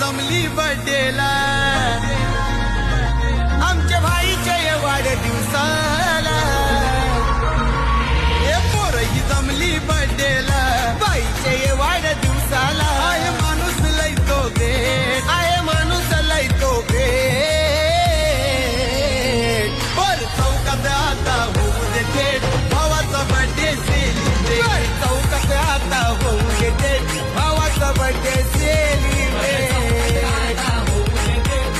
जमली बड्डेला